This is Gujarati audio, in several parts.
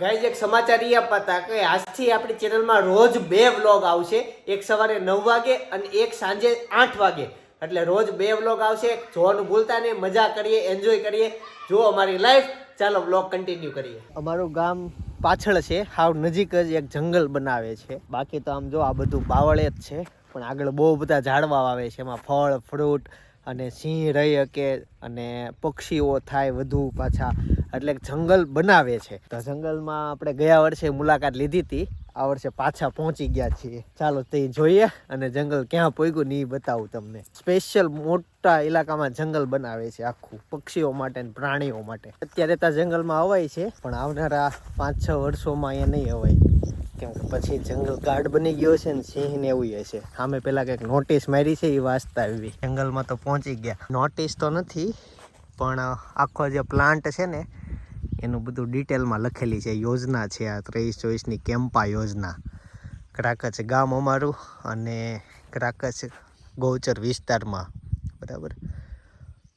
ગાઈઝ, એક સમાચાર એ આપવા હતા કે આજથી આપણી ચેનલમાં રોજ બે વ્લોગ આવશે. એક સવારે નવ વાગે અને એક સાંજે આઠ વાગે. એટલે રોજ બે વ્લોગ આવશે. જોવાનું ભૂલતા નહીં, મજા કરીએ એન્જોય કરીએ. જો અમારી લાઈફ ચાલો વ્લોગ કન્ટિન્યુ કરીએ. અમારું ગામ પાછળ છે. હાવ નજીક જ એક જંગલ બનાવે છે. બાકી તો આમ જો આ બધું બાવળે જ છે. પણ આગળ બહુ બધા ઝાડવા આવે છે. એમાં ફળ ફ્રૂટ અને સિંહ રહી શકે અને પક્ષીઓ થાય વધુ પાછા. એટલે જંગલ બનાવે છે. તો જંગલમાં આપણે ગયા વર્ષે મુલાકાત લીધી હતી. આ વર્ષે પાછા પહોંચી ગયા છીએ. ચાલો તે જોઈએ અને જંગલ ક્યાં પોગ્યું ને એ બતાવું તમને. સ્પેશિયલ મોટા ઇલાકામાં જંગલ બનાવે છે આખું. પક્ષીઓ માટે પ્રાણીઓ માટે. અત્યારે તો જંગલમાં અવાય છે, પણ આવનારા પાંચ છ વર્ષોમાં અહીંયા નહીં અવાય કેમ કે પછી જંગલ ગાર્ડ બની ગયો છે ને સિંહ ને એવું હશે સામે પેલા કંઈક નોટિસ મારી છે એ વાંચતા આવી. જંગલમાં તો પહોંચી ગયા. નોટિસ તો નથી પણ આખો જે પ્લાન્ટ છે ને, એનું બધું ડિટેલમાં લખેલી છે. યોજના છે આ ત્રેવીસ ચોવીસની કેમ્પા યોજના. ક્રાકચ ગામ અમારું અને ક્રાકચ ગૌચર વિસ્તારમાં. બરાબર?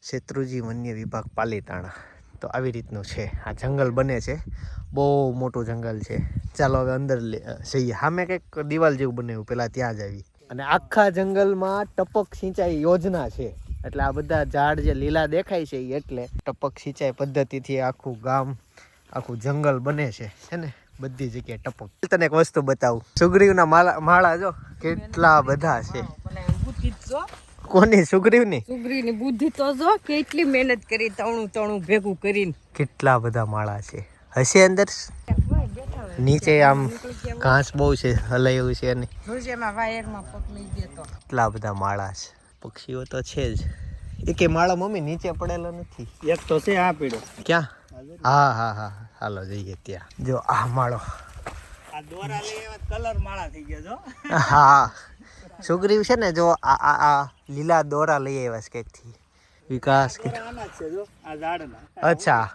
શેત્રુજી વન્ય વિભાગ પાલીતાણા. તો આવી રીતનું છે. આ જંગલ બને છે. બહુ મોટું જંગલ છે. ચાલો હવે અંદર જઈએ. સામે કંઈક દિવાલ જેવું બનાવ્યું પહેલાં ત્યાં જ આવી. અને આખા જંગલમાં ટપક સિંચાઈ યોજના છે. એટલે આ બધા ઝાડ જે લીલા દેખાય છે એ એટલે ટપક સિંચાઈ પદ્ધતિથી આખું ગામ આખું જંગલ બને છે છે ને? બધી જગ્યાએ ટપક. તને એક વસ્તુ બતાવું. સુગ્રીવના માળા માળા જો કેટલા બધા છે. કોની સુગ્રીવની? સુગ્રીવની બુદ્ધિ તો જો કેટલી મહેનત કરી તણું તણું ભેગું કરીને. કેટલા બધા માળા છે. હશે અંદર? નીચે આમ ઘાસ બહુ છે હલાયું છે અને કેટલા બધા માળા છે. પક્ષીઓ તો છે જ. એક માળો મમ્મી નીચે પડેલો નથી. એક તો છે આ પીડો ક્યાં? હા હા હા હાલો જઈએ ત્યાં. જો આ માળો. આ દોરા લઈ આવ્યા કલર માળા થઈ ગયા જો. હા. સુગ્રીવ છે ને જો આ આ આ લીલા દોરા લઈ આવ્યા છે વિકાસ કે અચ્છા.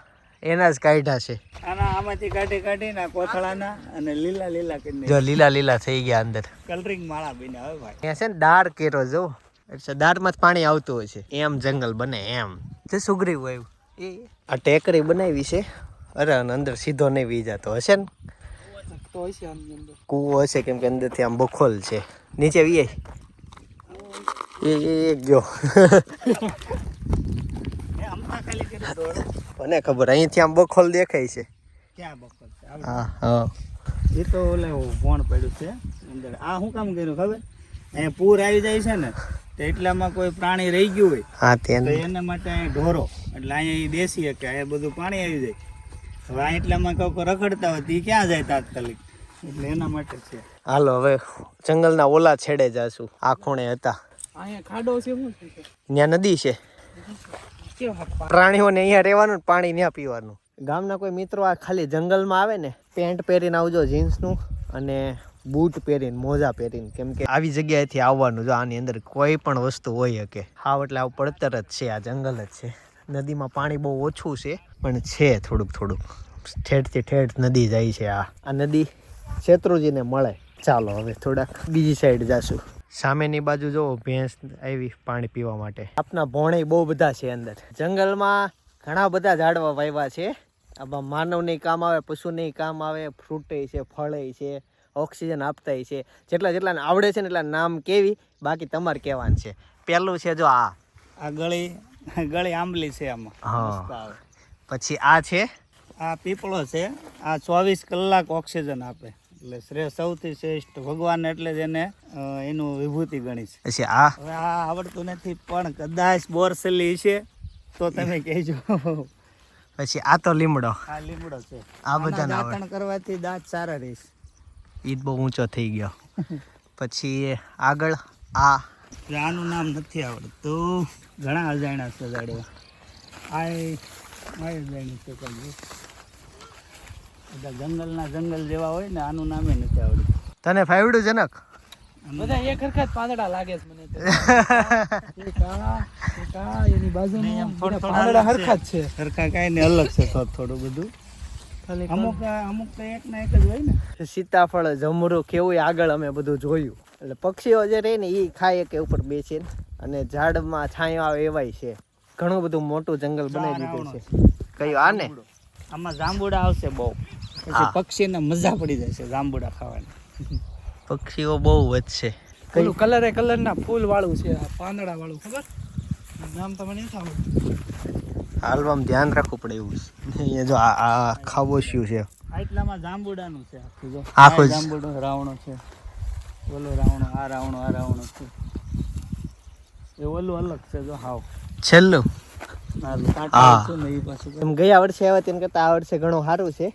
એના જ કાઢ્યા છે. આના આમાંથી કાઢી કાઢીને કોથળાના અને લીલા લીલા કરીને જો લીલા લીલા થઈ ગયા અંદર. કલરિંગ માળા બન્યા હવે ભાઈ. અહીંયા છે ને દાળ કેરો જો. દાળમાં જ પાણી આવતું હોય છે. એમ જંગલ બને એમ. જે સુગ્રીવ આવ્યું એ આ ટેકરી બનાવી છે. અરે અંદર સીધો નહીં વી જતો હશે ને. કૂવો હશે કેમ કે અંદરથી આમ બખોલ છે. નીચે વીએ. એ એ એ ગયો એ અમતા ખાલી કરી દોડ મને ખબર અહીંથી આમ બખોલ દેખાય છે. ક્યાં બખોલ હા હા. એ તો ઓલે ભોણ પડ્યું છે. અંદર. આ શું કામ કર્યું ખબર? અહીંયા પૂર આવી જાય છે ને તો એટલામાં કોઈ પ્રાણી રહી ગયું હોય હા તો એના માટે અહીં ઢોરો એટલે અહીંયા બેસી શકે અહીંયા બધું પાણી આવી જાય. હવે આ એટલામાં કોઈ રખડતા હોય તો ક્યાં જાય તાત્કાલિક? એટલે એના માટે છે. હાલો હવે જંગલના ઓલા છેડે જાશું આ ખૂણે હતા. અહીંયા ખાડો છે શું છે? ત્યાં નદી છે. પ્રાણીઓને અહીંયા રહેવાનું પાણી ત્યાં પીવાનું. ગામના કોઈ મિત્રો આ ખાલી જંગલમાં આવે ને પેન્ટ પહેરીને આવજો જીન્સનું અને બૂટ પહેરીને, મોજા પહેરીને, કેમ કે આવી જગ્યાએથી આવવાનું જો આની અંદર કોઈ પણ વસ્તુ હોય શકે. હાવ એટલે આવું પડતર જ છે, આ જંગલ જ છે. નદીમાં પાણી બહુ ઓછું છે, પણ છે થોડુંક થોડુંક. ઠેઠથી ઠેઠ નદી જાય છે આ. આ નદી શેત્રુજીને મળે. ચાલો હવે થોડાક બીજી સાઈડ જાશું. સામેની બાજુ જો ભેંસ આવી પાણી પીવા માટે. આપના ભોણે બહુ બધા છે અંદર. જંગલમાં ઘણા બધા ઝાડવા વાવ્યા છે. આમાં માનવને કામ આવે, પશુને કામ આવે ફ્રૂટે છે ફળે છે. ઓક્સિજન આપતા છે. જેટલા જેટલાને આવડે છે ને એટલા નામ કેવી બાકી તમારે કહેવાનું છે. પહેલું છે જો આ. આ ગળી ગળી આંબલી છે આમાં. હા. પછી આ છે. આ પીપળો છે. આ ચોવીસ કલાક ઓક્સિજન આપે. એટલે શ્રેષ્ઠ સૌથી શ્રેષ્ઠ ભગવાન એટલે જ એને એનું વિભૂતિ ગણી છે. પછી આ. હવે આ આવડતું નથી પણ કદાચ બોરસલી છે તો તમે કહેજો. પછી આ તો લીમડો. આ લીમડો છે. આ આવડે. દાંતણ કરવાથી દાંત સારા રહેશે. ઈ જ બહુ ઊંચો થઈ ગયો. પછી આગળ આ આનું નામ નથી આવડતું. ઘણા અજાણ્યા છે ગાડીઓ આ અજાણ્યું છે બધા જંગલના જંગલ જેવા હોય ને આનું નામે નથી આવડતું. તને ફાવડું જનક? બધા એક હરખા જ પાંદડા લાગે છે મને પાંદડા હરખા જ છે. હરખા કાંઈ ને અલગ છે થોડું બધું. અમુક અમુક તો એક ના એક જ હોય ને. સીતાફળ જમરૂ કેવું આગળ અમે બધું જોયું. એટલે પક્ષીઓ જે રહે ને એ ખાય કે ઉપર બેસીને અને ઝાડમાં છાંયો આવે એવાય છે. ઘણું બધું મોટું જંગલ બનાવી દીધું છે. કયું આ ને આમાં જાંબુડા આવશે બહુ. પછી. પક્ષીને મજા પડી જાય છે જાંબુડા ખાવાની. પક્ષીઓ બહુ વધશે પેલું કલરે કલર ના ફૂલ વાળું છે આ પાંદડા વાળું ખબર? નામ તમને નથી આવડતું. હાલવામાં ધ્યાન રાખવું પડે એવું છે. અહીંયા જો આ ખાબોશિયું છે. આટલામાં જાંબુડાનું છે આખું જો. આખું જાંબુડો રાવણો છે. ઓલો રાવણો આ રાવણો આ રાવણો છે. એ ઓલું અલગ છે જો હાવ. છેલ્લું? ગયા વર્ષે આવ્યા તેમ કરતા આ વર્ષે ઘણું સારું છે.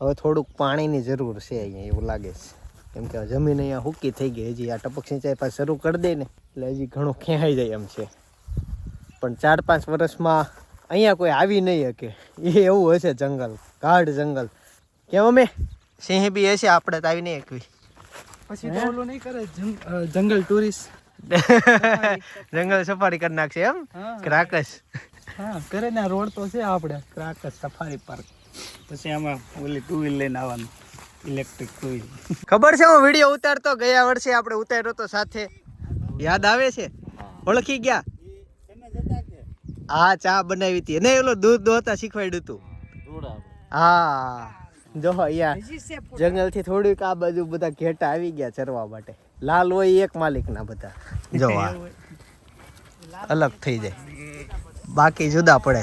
હવે થોડુંક પાણીની જરૂર છે અહીંયા એવું લાગે છે. કેમ કે જમીન અહીંયા હુકી થઈ ગઈ. હજી આ ટપક સિંચાઈ પાસે શરૂ કરી દે ને. એટલે હજી ઘણું ખેંચાઈ જાય એમ છે. પણ ચાર પાંચ વર્ષમાં અહીંયા કોઈ આવી નહીં શકે. એ એવું હશે જંગલ ગાઢ જંગલ. કેમ અમે? સિંહ બી હશે આપણે તો આવી નહીં એકવી પછી તો ઓલું નહીં કરે જંગલ ટુરિસ્ટ જંગલ સફારી કરી નાખશે એમ? ક્રાકસ. હા કરે ને રોડ તો છે આપણે ક્રાકસ સફારી પાર્ક પછી આમાં ઓલી ટુ વ્હીલ લઈને આવવાનું ઇલેક્ટ્રિક ટુ વ્હીલ ખબર છે હું વીડિયો ઉતારતો ગયા વર્ષે આપણે ઉતાર્યો તો સાથે. યાદ આવે છે? ઓળખી ગયા? હા ચા બનાવી હતી. અને એલો દૂધ દોતા શીખવાડ્યું હતું. હા જો અહીંયા. જંગલથી થોડીક આ બાજુ બધા ઘેટા આવી ગયા ચરવા માટે. લાલ હોય એક માલિક ના બધા. જો અલગ થઈ જાય. બાકી જુદા પડે.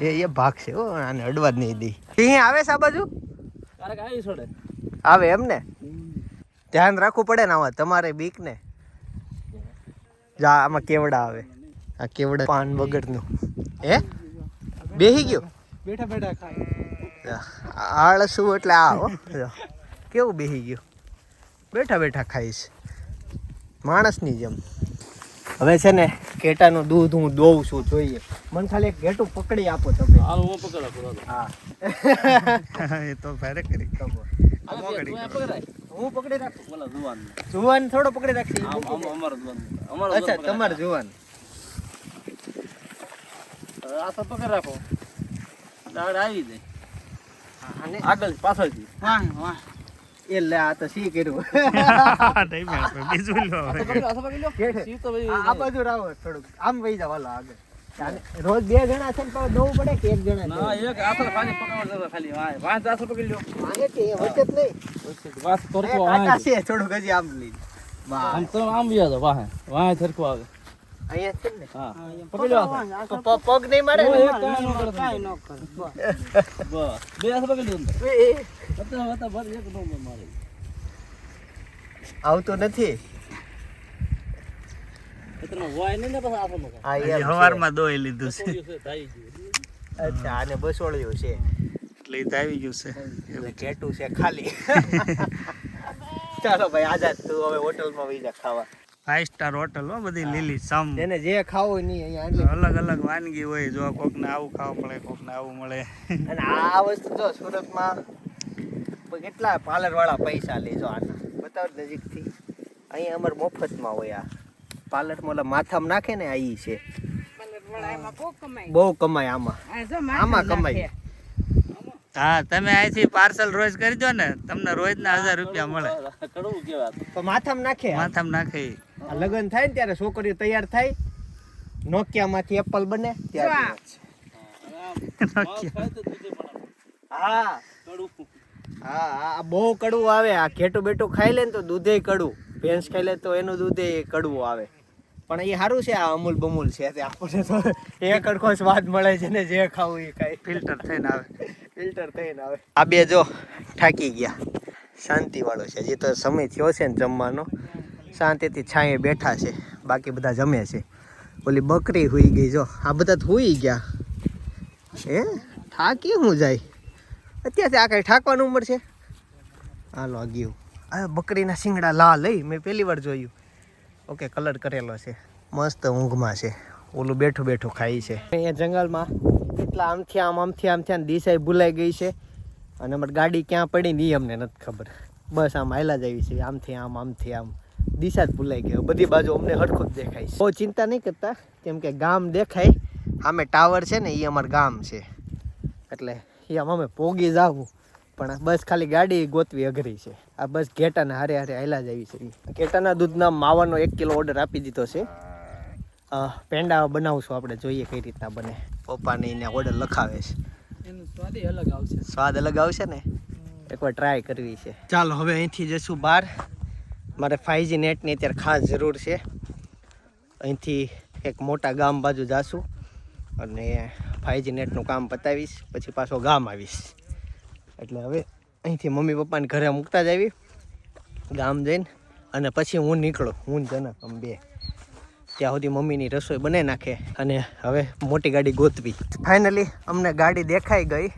એ એ. ભાગ છે હો આને અડવા જ નહીં દી. સિંહ આવે છે આ બાજુ? આવે એમ ને ધ્યાન રાખવું પડે ને આવા તમારે બીક ને જા, આમાં કેવડા આવે? આ કેવડા પાન વગરનું. હે? બેહી ગયો? બેઠા બેઠા ખાય આળસું એટલે આ હો. કેવું બેહી ગયું? બેઠા બેઠા ખાઈશ. માણસની જેમ. હવે છે ને કેટાનું દૂધ હું દોઉં છું જોઈએ. મને ખાલી એક ઘેટું પકડી આપો તમે. હાલ હું પકડા પૂરો હા. એ તો ફેરે કરી. હું પકડી રાખું બોલા જુવાન. જુવાન થોડો પકડી રાખી મૂકી દે. અમારો અચ્છા તમારે જુવાન. આ તો પકડી રાખો. દાડ આવી જાય. આગળ પાછળથી. હા વાહ એ લે આ તો સી કર્યું? બીજું લો આ આ બાજુ રાવો થોડુંક. આમ વહી જાવ હાલો આગળ. રોજ બે જણા છે ને તો પડે કે એક જણા ના એક આસો ખાલી પકડવા ખાલી. પકડી લ્યો. કે વચ્ચે જ નહીં. વાસ એ કાંટા છે થોડુંક હજી આમ લઈ વાહ આમ તો આમ વ્યા તો વાહ. વાહ સરખું આવે. પગ નહીં મારે ને? કાઈ નો કરે બસ. બે આસો પકડી લો એ, એ, હતા હતા ભર એક નો મારે. આવતું નથી. હવારમાં દોઈ લીધું છે. અચ્છા આને બસોળ્યું છે. એટલે ઈ આવી ગયું છે. એટલે ઘેટું છે ખાલી. ચાલો ભાઈ આઝાદ તું હવે હોટલમાં વહી જા ખાવા. ફાઈવ સ્ટાર હોટલ હો બધી લીલી સમ. એને જે ખાવું હોય નહીં અહીંયા અલગ અલગ વાનગી હોય જો કોકને આવું ખાવા મળે કોકને આવું મળે. અને આ વસ્તુ જો સુરતમાં કેટલા પાર્લર વાળા પૈસા લે જો આના. બતાવો નજીકથી. અહીંયા અમારે મફતમાં હોય આ. પાર્લરમાં ઓલા માથામાં નાખે ને આ ઈ છે. બહુ કમાય. બહુ કમાય આમાં. આમાં કમાય. હા તમે અહીંથી પાર્સલ રોજ કરી દો ને તમને રોજના હજાર રૂપિયા મળે. તો માથામાં નાખે. માથામાં નાખે લગ્ન થાય ને ત્યારે છોકરીઓ તૈયાર થાય. નોકિયામાંથી એપલ બને હા. હા બહુ કડવું આવે. આ ઘેટું બેટું ખાઈ લે ને તો દૂધે કડવું. ભેંસ ખાઈ લે તો એનું દૂધે કડવું આવે. પણ એ સારું છે આ અમૂલ બમૂલ છે. તે આપણને તો એક અડખો સ્વાદ મળે છે ને જે ખાવું એ ખાઈ ફિલ્ટર થઈને આવે. ફિલ્ટર થઈને આવે. આ બે જો થાકી ગયા. શાંતિ વાળો છે. હજી તો સમય થયો છે ને જમવાનો. શાંતિથી છાંયે બેઠા છે. બાકી બધા જમે છે. ઓલી બકરી હુઈ ગઈ જો. આ બધા હુઈ ગયા. હે? થાકી હું જાય? અત્યારથી આ કઈ ઠાકવાની ઉંમર છે? હાલો ગયું આ બકરીના શિંગડા લાલ લઈ મેં પહેલી વાર જોયું. ઓકે, કલર કરેલો છે. મસ્ત ઊંઘમાં છે. ઓલું બેઠું બેઠું ખાઈ છે. અહીંયા જંગલમાં કેટલા આમથી આમ આમથી આમ થયા દિશાએ ભૂલાઈ ગઈ છે. અને અમારી ગાડી ક્યાં પડી ને એ અમને નથી ખબર. બસ આમ હાયલા જ આવી છે. આમથી આમ આમથી આમ. દિશા જ ભૂલાઈ ગઈ બધી બાજુ અમને હરખું જ દેખાય છે. બહુ ચિંતા નહીં કરતા. કેમ કે ગામ દેખાય. સામે ટાવર છે ને એ અમારું ગામ છે. એટલે એ આમ અમે પોગી જાવું પણ બસ ખાલી ગાડી ગોતવી અઘરી છે. આ બસ ઘેટાના હારે હારે હાયલા જ આવી છે. ઘેટાના દૂધના માવાનો એક કિલો ઓર્ડર આપી દીધો છે. પેંડા બનાવશું આપણે જોઈએ કઈ રીતના બને. પપ્પાની એને ઓર્ડર લખાવે છે. એનું સ્વાદ અલગ આવશે. સ્વાદ અલગ આવશે ને? એકવાર ટ્રાય કરવી છે. ચાલો હવે અહીંથી જઈશું બહાર. મારે ફાઈવજી નેટની અત્યારે ખાસ જરૂર છે. અહીંથી એક મોટા ગામ બાજુ જાશું અને ફાઈવજી નેટનું કામ પતાવીશ, પછી પાછો ગામ આવીશ. એટલે હવે અહીંથી મમ્મી પપ્પાને ઘરે મૂકતા જ આવી, ગામ જઈને. અને પછી હું નીકળું, હું જનક આમ બે. ત્યાં સુધી મમ્મીની રસોઈ બનાવી નાખે અને હવે મોટી ગાડી ગોતવી. ફાઇનલી અમને ગાડી દેખાઈ ગઈ.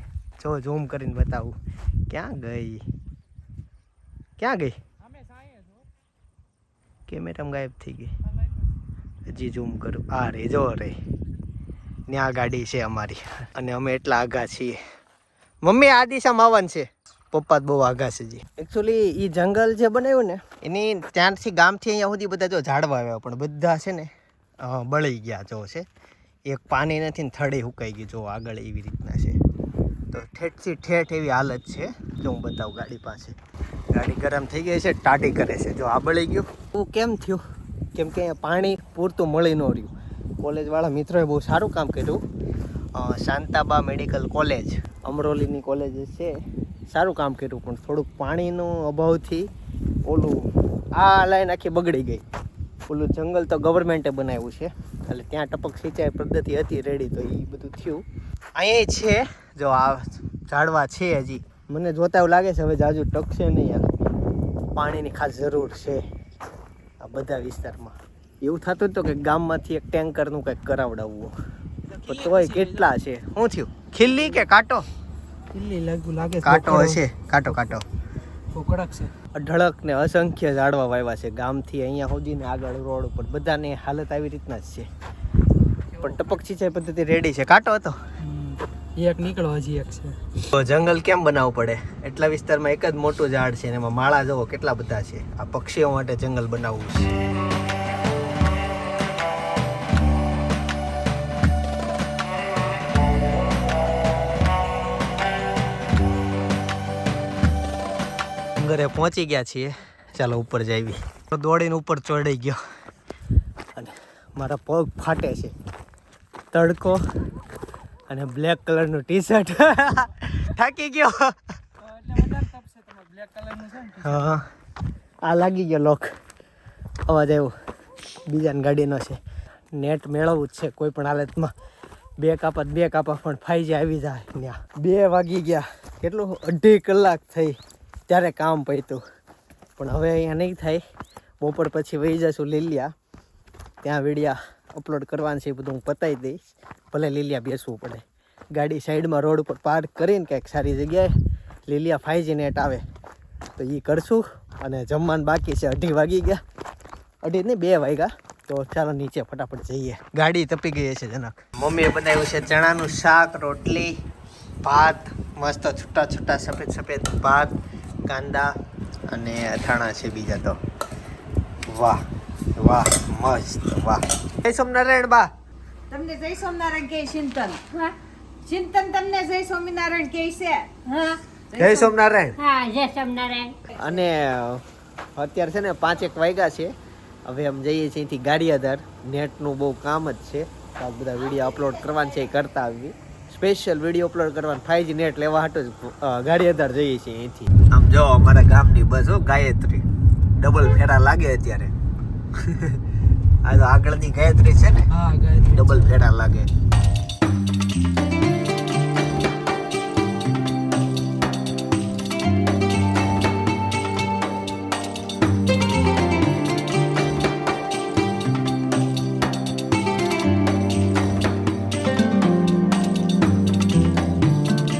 જો ઝૂમ કરીને બતાવું. ક્યાં ગઈ? ક્યાં ગઈ? કેમેરામાં ગાયબ થઈ ગઈ. હજી ઝૂમ કરું. આ રે, જો રે. ત્યાં ગાડી છે અમારી. અને અમે એટલા આઘા છીએ. મમ્મી, આ દિશામાં આવવાનું છે. પપ્પા બહુ આઘા છે જી એકચ્યુઅલી એ જંગલ જે બનાવ્યું ને, એની ત્યાંથી ગામથી અહીંયા સુધી બધા જો ઝાડવા આવ્યા પણ બધા છે ને બળી ગયા જો છે. એક પાણી નથી ને થડી હુકાઈ ગઈ જો આગળ એવી રીતના છે. તો ઠેઠથી ઠેઠ એવી હાલત છે. જો હું બતાવું ગાડી પાસે. ગાડી ગરમ થઈ ગઈ છે ટાટી કરે છે. જો આ બળી ગયું. હું કેમ થયું? કેમ કે અહીંયા પાણી પૂરતું મળી ન રહ્યું. કોલેજવાળા મિત્રોએ બહુ સારું કામ કર્યું. શાંતાબા મેડિકલ કોલેજ, અમરોલીની કોલેજ છે. સારું કામ કર્યું, પણ થોડુંક પાણીનું અભાવથી ઓલું આ લાઈન આખી બગડી ગઈ. ઓલું જંગલ તો ગવર્મેન્ટે બનાવ્યું છે. એટલે ત્યાં ટપક સિંચાઈ પદ્ધતિ હતી રેડી તો એ બધું થયું. અહીંયા છે જો આ ઝાડવા છે હજી. મને જોતા એવું લાગે છે હવે જાજુ ટકશે નહીં યાર પાણીની ખાસ જરૂર છે આ બધા વિસ્તારમાં. એવું થતું હતું કે ગામમાંથી એક ટેન્કરનું કંઈક કરાવડાવવું પણ તોય કેટલા છે? શું થયું? ખીલ્લી કે કાંટો? ખીલ્લી લાગુ લાગે કાંટો હશે? કાંટો કાંટો. કડક છે. અઢળક ને અસંખ્ય ઝાડવા વાવ્યા છે. ગામથી અહીંયા સુધી ને આગળ રોડ ઉપર બધાની હાલત આવી રીતના જ છે. પણ ટપક સિંચાઈ પદ્ધતિ રેડી છે. કાંટો હતો? એક નીકળો, હજી એક છે. તો જંગલ કેમ બનાવવું પડે? એટલા વિસ્તારમાં એક જ મોટું ઝાડ છે અને એમાં માળા જુઓ, કેટલા બધા છે. આ પક્ષીઓ માટે જંગલ બનાવવું છે. ઘરે પહોંચી ગયા છીએ. ચાલો ઉપર જઈએ તો દોડીને ઉપર ચડી ગયો. અને મારા પગ ફાટે છે. તડકો અને બ્લેક કલરનું ટી શર્ટ થાકી ગયો. હા. આ લાગી ગયો લોક અવાજ આવ્યો. બીજાની ગાડીનો છે. નેટ મેળવવું જ છે કોઈ પણ હાલતમાં. બે કાપા બે કાપા પણ ફાઈજી આવી જાય ત્યાં. બે વાગી ગયા. કેટલું? અઢી કલાક થઈ. ત્યારે કામ પૈતું પણ હવે અહીંયા નહીં થાય. બપોર પછી વહી જશું લીલિયા. ત્યાં વિડીયા અપલોડ કરવાનું છે એ બધું હું પતાવી દઈશ. ભલે લીલિયા બેસવું પડે. ગાડી સાઈડમાં રોડ ઉપર પાર્ક કરીને કંઈક સારી જગ્યાએ લીલિયા ફાઈજી નેટ આવે. તો એ કરશું અને જમવાનું બાકી છે. અઢી વાગી ગયા. અઢી નહીં, બે વાગ્યા. તો ચાલો નીચે ફટાફટ જઈએ. ગાડી તપી ગઈ છે જનક. મમ્મીએ બનાવ્યું છે ચણાનું શાક, રોટલી, ભાત, મસ્ત છૂટા છૂટા સફેદ સફેદ ભાત કાંદા અને અથાણા છે બીજા તો. વાહ વાહ, મસ્ત, વાહ. જય સોમનારાયણ બા. તમને જય સ્વામિનારાયણ કે ચિંતન. હા? ચિંતન તમને જય સ્વામિનારાયણ કે છે. હા? જય સોમનારાયણ. હા જય સ્વામિનારાયણ અને અત્યારે છે ને પાંચેક વાગ્યા છે. હવે અમે જઈએ છીએ અહીંથી ગાડિયાધાર. નેટનું બહુ કામ જ છે. આ બધા વીડિયો અપલોડ કરવાના છે એ કરતા આવી સ્પેશિયલ વીડિયો અપલોડ કરવાનું ફાઈવ નેટ લેવા હાટો જ ગાડિયાધાર જઈએ છીએ અહીંથી. આમ જો અમારા ગામની બસ હો ગાયત્રી. ડબલ ફેરા લાગે અત્યારે. આ તો આગળની ગાયત્રી છે ને. હા ગાયત્રી. ડબલ ફેડા લાગે.